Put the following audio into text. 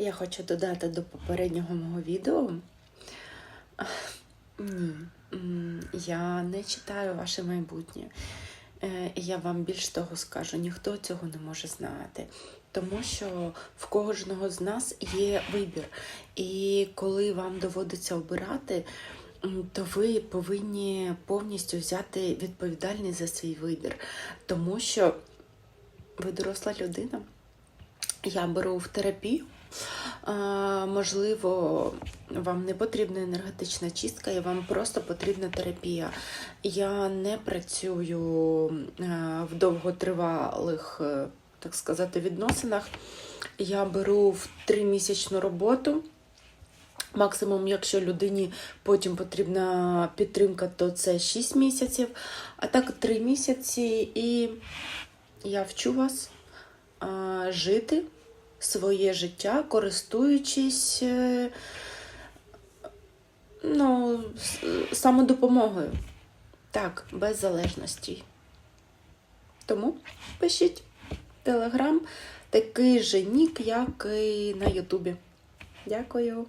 Я хочу додати до попереднього мого відео. Ні, я не читаю ваше майбутнє. Е, Я вам більш того скажу, ніхто цього не може знати. Тому що в кожного з нас є вибір. І коли вам доводиться обирати, то ви повинні повністю взяти відповідальність за свій вибір. Тому що ви доросла людина. Я беру в терапію. А, можливо, вам не потрібна енергетична чистка, і вам просто потрібна терапія. Я не працюю е, в довготривалих, е, так сказати, відносинах. Я беру в тримісячну роботу. Максимум, якщо людині потім потрібна підтримка, то це 6 місяців, а так 3 місяці, і я вчу вас а, жити своє життя, користуючись е, ну, самодопомогою. Так, без залежності. Тому пишіть телеграм, такий же нік, як і на Ютубі. Дякую.